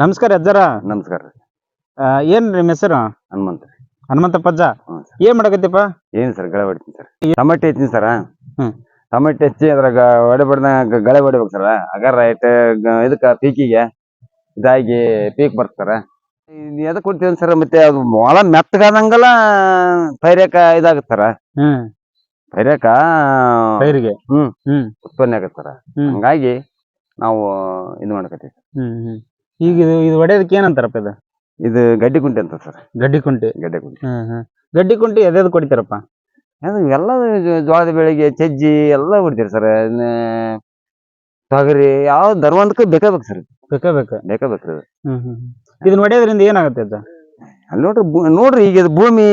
ನಮಸ್ಕಾರ ಅಜ್ಜರ ನಮಸ್ಕಾರ. ರೀ ಆ, ಏನ್ರಿ ನಿಮ್ಮ ಹೆಸರು? ಹನುಮಂತ ರೀ. ಹನುಮಂತಪ್ಪಜ್ಜ ಹ್ಞೂ ಸರ್. ಏನ್ ಮಾಡಕತ್ತಿಪ್ಪ? ಏನು ಸರ್ ಗಳೆ ಹೊಡಿತೀನಿ ಸರ್. ಟಮಟೆ ಹೆಚ್ಚಿನಿ ಸರ. ಹ್ಮ್. ಟಮಟೆ ಹೆಚ್ಚಿ ಅದ್ರಾಗ ಒಡೆ ಬಡ್ದ ಗಳೆ ಹೊಡಿಬೇಕು ಸರ. ಅಗಾರ ರೈಟ್ ಇದಕ್ಕೆ ಪೀಕಿಗೆ ಇದಾಗಿ ಪೀಕ್ ಬರ್ತಾರ ಎದಕ್ ಕೊಡ್ತೀವಿ ಸರ್ ಮತ್ತೆ ಅದು ಮೊಳ ಮೆತ್ತಗಾದಂಗಲ್ಲ ಪೈರ್ಯಾಕ ಇದಾಗತ್ತೆ ಸರ. ಹ್ಮ್ ಪೈರ್ಯಾಕ ಪೈರಿಗೆ? ಹ್ಮ್. ಹ್ಮ್ ಉತ್ಪನ್ನ ಆಗತ್ತೆ ಸರ. ಹ್ಮ್. ಹಂಗಾಗಿ ನಾವು ಇದು ಮಾಡ್ಕತ್ತೀವಿ ಹ್ಮ್ ಹ್ಮ್ ಈಗ ಇದು ಇದು ಹೊಡೆಯೋದಕ್ಕೆ ಏನಂತಾರಪ್ಪ ಇದು? ಇದು ಗಡ್ಡಿ ಕುಂಟೆ ಅಂತ ಸರ್. ಗಡ್ಡಿ ಕುಂಟಿ. ಗಡ್ಡೆ ಕುಂಟೆ. ಹ್ಮ್ ಹ್ಮ್ ಗಡ್ಡಿ ಕುಂಟೆ ಎದೆದು ಕೊಡ್ತೀರಪ್ಪ? ಅದು ಎಲ್ಲ ಜೊ- ಜೋಳದ ಬೆಳಿಗ್ಗೆ ಸಜ್ಜಿ ಎಲ್ಲ ಹೊಡಿತೀರಿ ಸರ್. ತೊಗರಿ ಯಾವ ಧರ್ಮಂದಕ್ಕೂ ಬೇಕೇ ಬೇಕು ಸರ್. ಬೇಕೇ ಬೇಕ? ಬೇಕೇ ಹ್ಞೂ ರೀ ಹ್ಮ್ ಹ್ಮ್ ಇದನ್ನ ಹೊಡೆಯೋದ್ರಿಂದ ಏನಾಗುತ್ತೆ ಅದು? ಅಲ್ಲಿ ನೋಡ್ರಿ ಭೂ- ನೋಡ್ರಿ ಈಗ ಇದು ಭೂಮಿ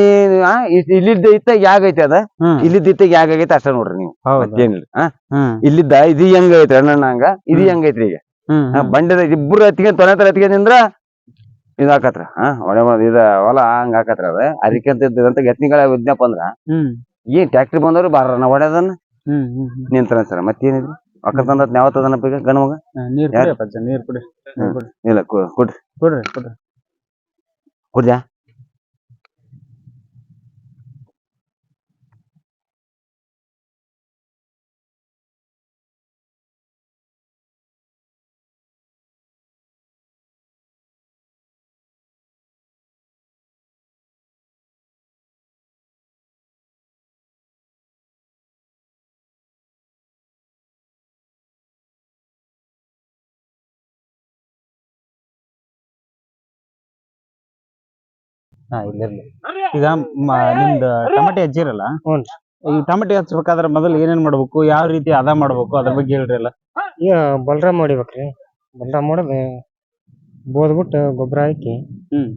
ಆ, ಇದ್- ಇಲ್ಲಿದ್ದ ಇತ್ತಾಗ ಯಾಗೈತೆ ಅದ? ಹ್ಮ್. ಇಲ್ಲಿದ್ದ ಇತ್ತಾಗ ಯಾಗೈತೆ ಅಷ್ಟ ನೋಡ್ರಿ ನೀವು. ಹೌದು? ಮತ್ತೇನಿಲ್ಲ ಆ? ಹ್ಮ್. ಇಲ್ಲಿದ್ದ ಇದು ಹೆಂಗೈತ್ರಿ ಅಣ್ಣ ಹಂಗ ಇದು ಹ್ಮ್. ಹೆಂಗೈತ್ರಿ ಈಗ? ಬಂಡೆದ ಇಬ್ಬರು ಹತ್ತಿಗೆ ತೊನೆ ತರ ಹತ್ತಿಗೆ ನಿಂದ್ರ ಇದು ಹಾಕತ್ರ ಹಾ ಒಡೆ ಇದ ಹೊಲ ಹಂಗ ಹಾಕತ್ರ ಅದ. ಅದಕ್ಕೆ ಅಂತ ಇದ್ದಂತ ಎತ್ನಿಗಳ ವಿಜ್ಞಾಪ ಅಂದ್ರ ಏನ್ ಟ್ಯಾಕ್ಟ್ರಿ ಬಂದವ್ರು ಬಾರ ಹ್ಮ್ ನಿಂತರ ಸರ್ ಮತ್ತೇನಿದ್ರು ಅಕ್ಕ ತಂದತ್ ಯಾವತ್ತದನಪ್ಪ ಈಗ ಗಣ ಮಗ? ನೀರ್ ಕುಡಿ ಇಲ್ಲ ಕೊಡ್ರಿ. ಕೊಡ್ರಿ ಕೊಡ್ರಿ. ಕುಡ್ಯಾ? ಹಾ ಇಲ್ಲಿರ್ಲಿ ಈಗ ಮ- ನಿಮ್ದು ಟಮಾಟೆ ಹಚ್ಚಿರಲ್ಲ? ಹ್ಞೂನ್ರಿ. ಈ ಟಮಾಟೆ ಹಚ್ಬೇಕಾದ್ರೆ ಮೊದಲು ಏನೇನ್ ಮಾಡ್ಬೇಕು ಯಾವ ರೀತಿ ಅದ ಮಾಡ್ಬೇಕು ಅದ್ರ ಬಗ್ಗೆ ಹೇಳ್ರಿ ಅಲ್ಲ ಈಗ ಬಲರಾಮ್ ಹೊಡಿಬೇಕ್ರಿ. ಬಲರಾಮ್ ಹೊಡೆದ ಬೋದ್ಬಿಟ್ಟು ಗೊಬ್ಬರ ಹಾಕಿ. ಹ್ಮ್.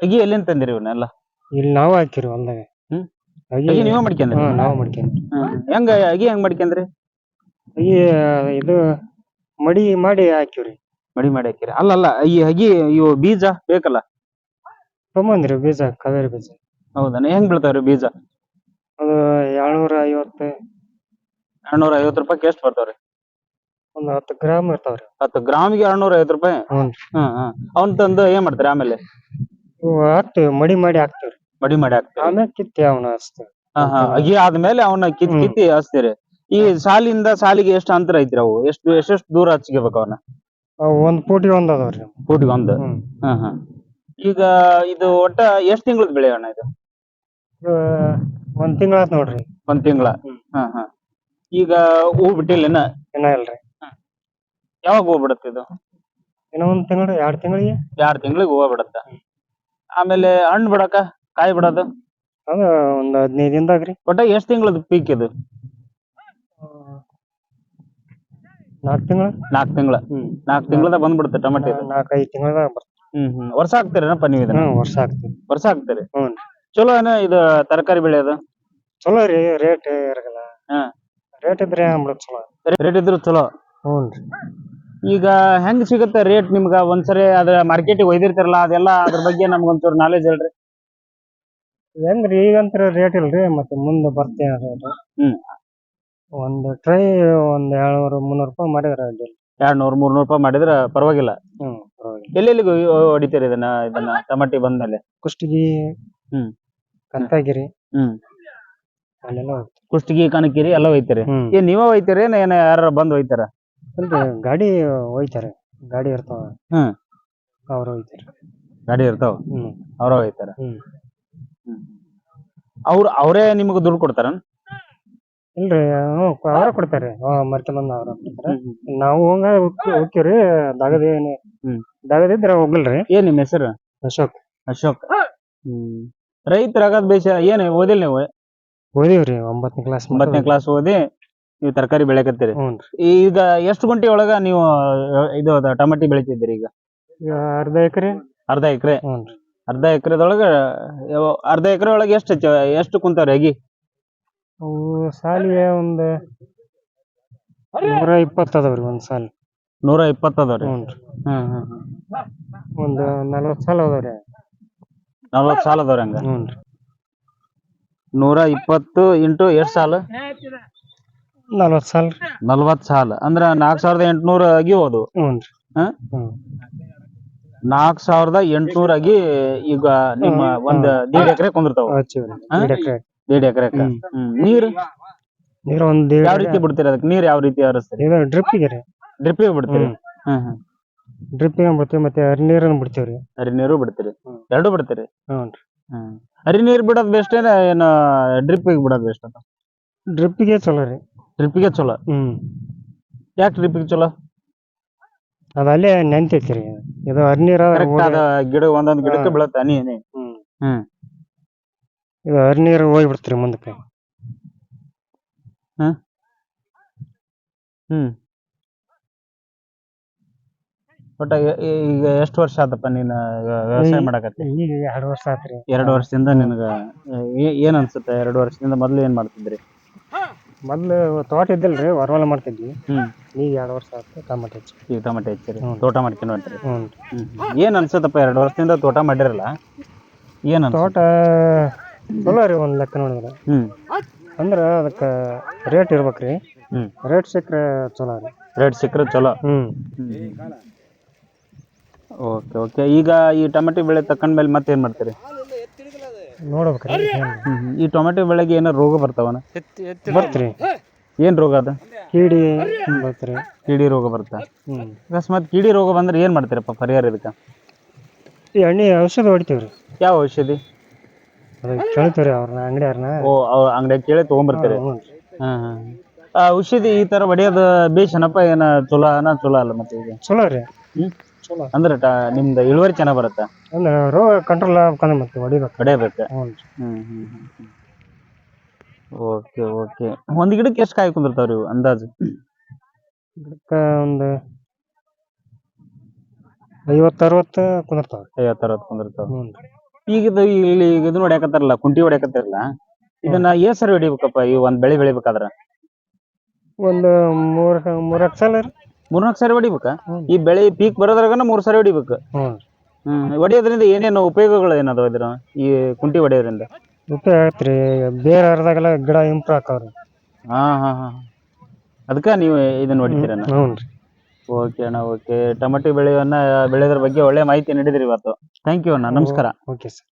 ಅಗಿ ಎಲ್ಲಿಂದ ತಂದಿರಿ ಇವನ್ನೆಲ್ಲ? ಇಲ್ಲಿ ನಾವು ಹಾಕಿರಿ ಹೊಲ್ದಾಗ. ಹ್ಮ್. ಅಗಿ ಅಗಿ ನೀವೇ ಮಾಡ್ಕೊಂಡ್ರಿ? ಹಾ ನಾವು ಮಾಡ್ಕೊಂಡ್ರಿ. ಹೆಂಗ ಅಗಿ ಹೆಂಗ್ ಮಾಡ್ಕೊಂಡ್ರಿ? ಅಗಿ ಇದು ಮಡಿ ಮಾಡಿ ಹಾಕಿವ್ರಿ. ಮಡಿ ಮಾಡಿ ಹಾಕಿರಿ ಅಲ್ಲ ಈ ಅಗಿ ಇವು ಬೀಜ ಬೇಕಲ್ಲ? ತಗೊಂಬಂದ್ರಿ ಬೀಜ ಕಾವೇರಿ ಬೀಜ. ಹೌದನ ಹೆಂಗ್ ಬೀಳ್ತಾವ್ರಿ ಬೀಜ? ಅದು ಏಳ್ನೂರ ಐವತ್ತು ಎರಡ್ನೂರ ಐವತ್ತು ರೂಪಾಯಿ ಎಷ್ಟು ಬರ್ತಾವ್ರಿ? ಒಂದು ಹತ್ತು ಗ್ರಾಮ್ ಇರ್ತಾವ್ರಿ. ಹತ್ತು ಗ್ರಾಮಿಗೆ ಎರಡ್ನೂರ ಐವತ್ತು ರೂಪಾಯಿ ಹ್ಞೂನ್ರಿ ಹ್ಮ್ ಹ್ಮ್ ಅವ್ನ್ ತಂದು ಏನ್ ಮಾಡ್ತಾರೆ ಆಮೇಲೆ? ಇವು ಹಾಕ್ತಿವಿ ಮಡಿ ಮಾಡಿ ಹಾಕ್ತಿವ್ರಿ ಮಡಿ ಮಾಡಿ ಹಾಕ್ತಾರೆ. ಆಮೇಲೆ ಕಿತ್ತಿ ಅವನ ಹಚ್ತೀವಿ. ಹಾ ಹಾ. ಅಗಿ ಆದ್ಮೇಲೆ ಅವನ್ನ ಕಿತ್ ಹ್ಮ್. ಕಿತ್ತಿ ಹಚ್ತೀರಿ. ಈ ಸಾಲಿಂದ ಸಾಲಿಗೆ ಎಷ್ಟು ಅಂತರ ಐತ್ರಿ ಅವು? ಎಷ್ಟು ಎಷ್ಟೆಷ್ಟು ದೂರ ಹಚ್ಕೋಬೇಕು ಅವನ್ನ ಅವು ಒಂದ್ ಪೂಟಿ ಒಂದ್ ಅದಾವ್ರಿ ಕೋಟಿ ಒಂದು? ಹ್ಮ್. ಹಾ ಹಾ. ಈಗ ಇದು ಒಟ್ಟ ಎಷ್ಟ್ ತಿಂಗಳದ್ ಬೆಳೆ ಅಣ್ಣ ಇದು? ಇದು ಒಂದ್ ತಿಂಗಳ ಆತ್ ನೋಡ್ರಿ. ಒಂದ್ ತಿಂಗಳ? ಹ್ಮ್. ಹಾ ಹಾ. ಈಗ ಹೂ ಬಿಟ್ಟಿಲ್ಲ ಇನ್ನ? ಇಲ್ರಿ. ಯಾವಾಗ ಹೂ ಬಿಡುತ್ತೆ ಇದು? ಇನ್ನ ಒಂದ್ ತಿಂಗಳ ಎರಡ್ ತಿಂಗಳಿಗೆ. ಎರಡ್ ತಿಂಗಳಿಗೆ ಹೂವ ಬಿಡುತ್ತ? ಆಮೇಲೆ ಹಣ್ಣು ಬಿಡಕ ಕಾಯಿ ಬಿಡೋದು? ಅದು ಒಂದ್ ಹದಿನೈದು ದಿನದಾಗ್ರಿ ಒಟ್ಟ ಎಷ್ಟ್ ತಿಂಗಳದ್ ಪೀಕ್ ಇದು? ನಾಲ್ಕು ತಿಂಗಳ? ನಾಲ್ಕು ತಿಂಗಳ. ನಾಲ್ಕು ತಿಂಗಳದ ಬಂದ್ಬಿಡುತ್ತೆ ಟೊಮೆಟೊ ಇದು? ನಾಲ್ಕೈದು ತಿಂಗಳದಾಗ ಬರ್ತದೆ. ಹ್ಮ್ ಹ್ಮ್. ವರ್ಷ ಹಾಕ್ತೀರೇನಪ್ಪ ನೀವು ಇದನ್ನ? ಹ್ಮ್ ವರ್ಷ ಆಗ್ತದೆ ವರ್ಷ ಹಾಕ್ತೀರಿ ಹ್ಞೂ. ಚಲೋ ಏನ ಇದು ತರಕಾರಿ ಬೆಳೆಯೋದು ಚಲೋ ರೀ ರೇಟ್ ಇರಗಲ್ಲ ಹಾ. ರೇಟ್ ಇದ್ರೆ ಅಂಬಳಕ್ ಚಲೋ. ರೇಟ್ ಇದ್ರು ಚಲೋ? ಹ್ಞೂ ರೀ. ಈಗ ಹೆಂಗ್ ಸಿಗುತ್ತೆ ರೇಟ್ ನಿಮ್ಗ? ಒಂದ್ಸರಿ ಅದ್ರ ಮಾರ್ಕೆಟಿಗೆ ಒಯ್ದಿರ್ತಿರಲ್ಲ ಅದೆಲ್ಲ ಅದ್ರ ಬಗ್ಗೆ ನಮ್ಗೊಂಚೂರು ನಾಲೆಜ್ ಹೇಳ್ರಿ. ಹೆಂಗ್ರಿ ಈಗಂತ ರೇಟ್ ಇಲ್ರಿ ಮತ್ತೆ ಮುಂದೆ ಬರ್ತೇನೆ ರೇಟ್ ಹ್ಮ್. ಒಂದು ಟ್ರೈ ಒಂದ್ ಏಳ್ನೂರು ಮುನ್ನೂರು ರೂಪಾಯಿ ಮಾಡಿದ್ರ ಅಡ್ಡಿಲ್ಲ ಎರಡ್ ನೂರ್ ಮೂರ್ ನೂರ್ ರೂಪಾಯಿ ಮಾಡಿದ್ರ ಪರವಾಗಿಲ್ಲ. ಹ್ಮ್ ಪರವಾಗಿಲ್ಲ. ಎಲ್ಲೆಲ್ಲಿಗೆ ಹೊಡಿತೀರಿ ಇದನ್ನ ಇದನ್ನ ಟಮಾಟಿ ಬಂದ್ಮೇಲೆ? ಕುಷ್ಟಗಿ ಹ್ಮ್. ಕಂತಾಗಿರಿ. ಹ್ಮ್. ಅಲ್ಲೆಲ್ಲ ಹೋಗ್ತೀವಿ. ಕುಷ್ಟಗಿ ಕನಕಿರಿ ಎಲ್ಲ ಒಯ್ತೀರಿ ಹ್ಮ್. ಏನ್ ನೀವ ಒಯ್ತೀರಿ ಏನ್ ಏನ್ ಯಾರ ಬಂದ್ ಒಯ್ತಾರ ಇಲ್ರಿ ಗಾಡಿ ಹೋಯ್ತಾರೆ. ಗಾಡಿ ಇರ್ತಾವ. ಹ್ಮ್. ಅವ್ರು ಗಾಡಿ ಇರ್ತಾವ? ಹ್ಮ್. ಅವ್ರ ಒಯ್ತಾರ ಹ್ಮ್. ಅವ್ರ ಅವರೇ ನಿಮ್ಗೆ ದುಡ್ಡು ಕೊಡ್ತಾರ ಇಲ್ರಿ ಹ್ಞೂ ಅವ್ರ ಕೊಡ್ತಾರೆ. ಮರ್ಕೊಂಬಂದ ಅವ್ರ ಕೊಡ್ತಾರ. ನಾವು ಹಂಗ ಹೋಗ್ತೀವ್ರಿ ದಗದೇನು ಹ್ಮ್. ದಗದಿದ್ರ ಹೋಗಲ್ರಿ ಏನ್ ನಿಮ್ ಹೆಸರು? ಅಶೋಕ್. ಅಶೋಕ್. ಹ್ಮ್. ರೈತರಾಗದ್ ಬೇಷ ಏನ್ ಓದಿಲ್ಲ ನೀವು? ಓದಿವ್ರಿ ಒಂಬತ್ತನೇ ಕ್ಲಾಸ್ ಒಂಬತ್ತನೇ ಕ್ಲಾಸ್ ಓದಿ ನೀವು ತರಕಾರಿ ಬೆಳೆಕತ್ತೀರಿ. ಹ್ಞೂ ಈಗ ಎಷ್ಟು ಗುಂಟೆ ಒಳಗ ನೀವು ಅಹ್, ಇದು ಅದ ಟಮಾಟಿ ಬೆಳಿತಿದ್ದೀರಿ ಈಗ? ಈಗ ಅರ್ಧ ಎಕರೆ. ಅರ್ಧ ಎಕರೆ? ಹ್ಞೂ ಅರ್ಧ ಎಕರೆದೊಳಗ ಅರ್ಧ ಎಕರೆ ಒಳಗೆ ಎಷ್ಟು ಚ- ಎಷ್ಟು ಕುಂತಾವ್ರಿ ಅಗಿ? ಅವು ಸಾಲಿಗೆ ಒಂದ್ ನೂರ ಇಪ್ಪತ್ತು ಅದಾವ್ರಿ ಒಂದ್ ಸಾಲ. ನೂರ ಇಪ್ಪತ್ತು ಅದಾವ್ರಿ? ಹ್ಞೂ ಹ್ಮ್ ಹ್ಮ್ ಹ್ಮ್. ಒಂದ್ ನಲ್ವತ್ತು ಸಾಲ ಅದಾವ್ರಿ. ನಲ್ವತ್ತು ಸಾಲ ಅದಾವ್ರಿ ಹಂಗ? ಹ್ಞೂ ನೂರ ಇಪ್ಪತ್ತು ಇಂಟು ಎಷ್ಟು ಸಾಲ? ನಲ್ವತ್ತು ಸಾಲ. ರೀ ನಲ್ವತ್ ಸಾಲ. ಅಂದ್ರ ನಾಲ್ಕ್ ಸಾವಿರದ ಎಂಟ್ನೂರ ಆಗಿ ಹೋದು. ಹ್ಞೂ ರೀ. ಹಾ? ಹ್ಞೂ ನಾಲ್ಕ್ ಸಾವಿರದ ಎಂಟ್ನೂರ ಆಗಿ ಈಗ ನಿಮ್ಮ ಒಂದ್ ದೀಡ್ ಎಕರೆ ಕುಂದಿರ್ತಾವ. ಹಚ್ಚಿವಿ ಹಾ? ದೀಡ್ ಎಕರೆ. ದೀಡ್ ಎಕರೆ ಹ್ಮ್. ಹ್ಮ್. ನೀರ್? ನೀರು ಒಂದ್ ಯಾವ ರೀತಿ ಬಿಡ್ತೀರಿ ಅದಕ್ಕೆ? ನೀರ್ ಯಾವ ರೀತಿ ಹರಿಸ್ತೀರಿ ಇದು ಡ್ರಿಪ್ಪಿಗೆ ರೀ. ಡ್ರಿಪ್ಪಿಗೆ ಬಿಡ್ತೀರಿ? ಹ್ಮ್. ಹ್ಮ್ ಹ್ಮ್. ಡ್ರಿಪ್ಪಿಗೆ ಬಿಡ್ತೀವಿ ಮತ್ತೆ ಹರಿ ನೀರನ್ನ ಬಿಡ್ತೀವಿ ರೀ. ಹರಿ ನೀರು ಬಿಡ್ತೀರಿ? ಹ್ಮ್. ಎರಡು ಬಿಡ್ತೀರಿ? ಹ್ಞೂ ಹ್ಮ್. ಹರಿ ನೀರ್ ಬಿಡೋದ್ ಬೆಸ್ಟ್ ಏನ ಏನ ಡ್ರಿಪ್ಪಿಗೆ ಬಿಡೋದ್ ಬೆಸ್ಟ್ ಅಂತ? ಡ್ರಿಪ್ಪಿಗೆ ಚಲೋ ರೀ. ಡ್ರಿಪ್ಪಿಗೆ ಚಲೋ? ಹ್ಮ್. ಯಾಕೆ ಡ್ರಿಪ್ಪಿಗೆ ಚಲೋ? ಅದು ಅಲ್ಲೇ ನೆನ್ತೈತಿ ರೀ. ಇದು ಹರಿ ನೀರ ಕರೆಕ್ಟ್ ಅದ ಗಿಡ ಒಂದೊಂದ್ ಗಿಡಕ್ಕೆ. ಬೀಳತ್ತ ಹನಿ ಹನಿ. ಹ್ಮ್. ಹ್ಮ್. ಇದು ಹರಿ ನೀರು ಹೋಗಿ ಬಿಡ್ತೀರಿ ಮುಂದಕ್ಕೆ ಹ್ಮ್. ಒಟ್ಟ ಈಗ ಎಷ್ಟು ವರ್ಷ ಆತಪ್ಪ ನೀನ್ ವ್ಯ- ವ್ಯವಸಾಯ ಮಾಡಕತ್ತಿ? ಈಗ ಎರಡು ವರ್ಷ ಆತ್ರಿ. ಎರಡು ವರ್ಷದಿಂದ ನಿನಗ ಏ- ಏನ್ ಅನ್ಸುತ್ತೆ ಎರಡು ವರ್ಷದಿಂದ ಮೊದ್ಲು ಏನ್ ಮಾಡ್ತಿದ್ರಿ? ಮೊದ್ಲು ತೋಟ ಇದ್ದಿಲ್ರಿ ಹೊರವಲ ಮಾಡ್ತಿದ್ವಿ. ಹ್ಮ್. ಈಗ ಎರಡು ವರ್ಷ ಆಯ್ತು ಟಮಾಟೆ ಹಚ್ಚಿ ಈಗ ಟೊಮೆಟೊ ಹೆಚ್ಚಿರಿ ಹ್ಮ್. ತೋಟ ಮಾಡ್ಕೊಂಡು ಹೊಂಟ್ರಿ. ಹ್ಞೂ ಹ್ಮ್. ಏನ್ ಅನ್ಸುತ್ತಪ್ಪ ಎರಡು ವರ್ಷದಿಂದ ತೋಟ ಮಾಡಿರಲ್ಲ? ಏನ್ ಅನ್ಸುತ್ತೆ? ತೋಟ ಚಲೋ ರೀ ಒಂದು ಲೆಕ್ಕ ನೋಡಿದ್ರೆ. ಹ್ಮ್. ಅಂದ್ರೆ ಅದಕ್ಕೆ ರೇಟ್ ಇರ್ಬೇಕ್ರಿ. ಹ್ಞೂ ರೇಟ್ ಸಿಕ್ಕರೆ ಚಲೋ ರೀ. ರೇಟ್ ಸಿಕ್ಕರೆ ಚಲೋ. ಹ್ಞೂ ಓಕೆ ಓಕೆ ಈಗ ಈ ಟೊಮೆಟೊ ಬೆಳೆ ತಕೊಂಡ್ಮೇಲೆ ಮತ್ತೆ ಏನು ಮಾಡ್ತೀರಿ? ನೋಡ್ಬೇಕ್ರಿ ಹ್ಞೂ ಈ ಟೊಮೆಟೊ ಬೆಳೆಗೆ ಏನೋ ರೋಗ ಬರ್ತಾವನ? ಬರ್ತ್ರಿ. ಏನು ರೋಗ ಅದು? ಕೀಡಿ ಬರ್ತ್ರಿ. ಕೀಡಿ ರೋಗ ಬರ್ತಾ ಹ್ಞೂ ಅಕಸ್ಮಾತ್ ಕೀಡಿ ರೋಗ ಬಂದ್ರೆ ಏನು ಮಾಡ್ತೀರಪ್ಪ ಪರಿಹಾರ ಇದಕ್ಕೆ? ಈ ಎಣ್ಣೆ ಔಷಧಿ ಹೊಡಿತೀವಿ ರೀ ಯಾವ ಔಷಧಿ? ಅವ್ರನ್ನ ಅಂಗಡಿಯವ್ರನ್ನ ಓ ಅವ್ರ ಅಂಗಡಿಯಾಗ ಕೇಳಿ ತಗೊಂಡ್ಬರ್ತೀರಿ ಹ್ಞೂ ಹಾ ಹಾ. ಔಷಧಿ ಈ ತರ ಹೊಡೆಯೋದು ಬೇಷನಪ್ಪ ಏನ ಚಲೋ ಅನ ಚಲೋ ಅಲ್ಲ ಮತ್ತೆ ಈಗ? ಚಲೋ ರೀ. ಹ್ಮ್? ಚಲೋ. ಅಂದ್ರೆ ಟ- ನಿಮ್ದು ಇಳುವರಿ ಚೆನ್ನಾಗಿ ಬರುತ್ತೆ? ಅಂದ್ರೆ ರೋಗ ಕಂಟ್ರೋಲ್ ಆಗ್ಬೇಕಂದ್ರೆ ಮತ್ತೆ ಹೊಡಿಬೇಕು ಹೊಡೆಯಬೇಕು ಹ್ಞೂ ಹ್ಮ್ ಹ್ಮ್ ಹ್ಮ್ ಓಕೆ ಓಕೆ. ಒಂದ್ ಗಿಡಕ್ಕೆ ಎಷ್ಟು ಕಾಯಿ ಕುಂದಿರ್ತಾವ್ರಿ ಇವು ಅಂದಾಜು? ಗಿಡಕ್ಕೆ ಒಂದು ಐವತ್ತು ಅರವತ್ತು ಕುಂದಿರ್ತಾವ. ಐವತ್ತು ಅರವತ್ತು ಕುಂದಿರ್ತಾವ ಹ್ಞೂ ಈಗ ಇದು ಇಲ್ಲಿ ಇದನ್ನ ಹೊಡ್ಯಾಕತ್ತಾರಲ್ಲ ಕುಂಟಿ ಹೊಡ್ಯಾಕತ್ತಾರಲ್ಲ ಇದನ್ನ ಏನ್ ಸರಿ ಹೊಡಿಬೇಕಪ್ಪ ಈ ಒಂದ್ ಬೆಳೆ ಬೆಳಿಬೇಕಾದ್ರ? ಒಂದು ಮೂರ್ ಮೂರಕ್ ಸಲ ರೀ. ಮೂರ್ನಾಲ್ಕು ಸಾರಿ ಹೊಡಿಬೇಕಾ? ಈ ಬೆಳೆ ಪೀಕ್ ಬರೋದ್ರಾಗನ ಮೂರ್ ಸಾರಿ ಹೊಡಿಬೇಕು? ಹ್ಮ್. ಹೊಡಿಯೋದ್ರಿಂದ ಏನೇನು ಉಪಯೋಗಗಳು ಏನದಾವ ಇದ್ರ ಈ ಕುಂಟಿ ಹೊಡೆಯೋದ್ರಿಂದ? ಉಪಯೋಗ ಆಗತ್ರಿ ಬೇರೆ ಹರಿದಾಗೆಲ್ಲ ಗಿಡ ಇಂಪ್ರೂವ್ ಆಕಾವ್ರಿ ಹಾ ಹಾ ಹಾ ಅದಕ್ಕ ನೀವು ಇದನ್ನ ಹೊಡಿತೀರ ಹ್ಞೂ ರೀ ಓಕೆ ಅಣ್ಣ ಓಕೆ ಟೊಮೆಟೊ ಬೆಳೆಯನ್ನ, ಬೆಳೆಯೋದ್ರ ಬಗ್ಗೆ ಒಳ್ಳೆ ಮಾಹಿತಿ ನೀಡಿದ್ರಿ ಇವತ್ತು. ಥ್ಯಾಂಕ್ ಯು ಅಣ್ಣ, ನಮಸ್ಕಾರ. Okay sir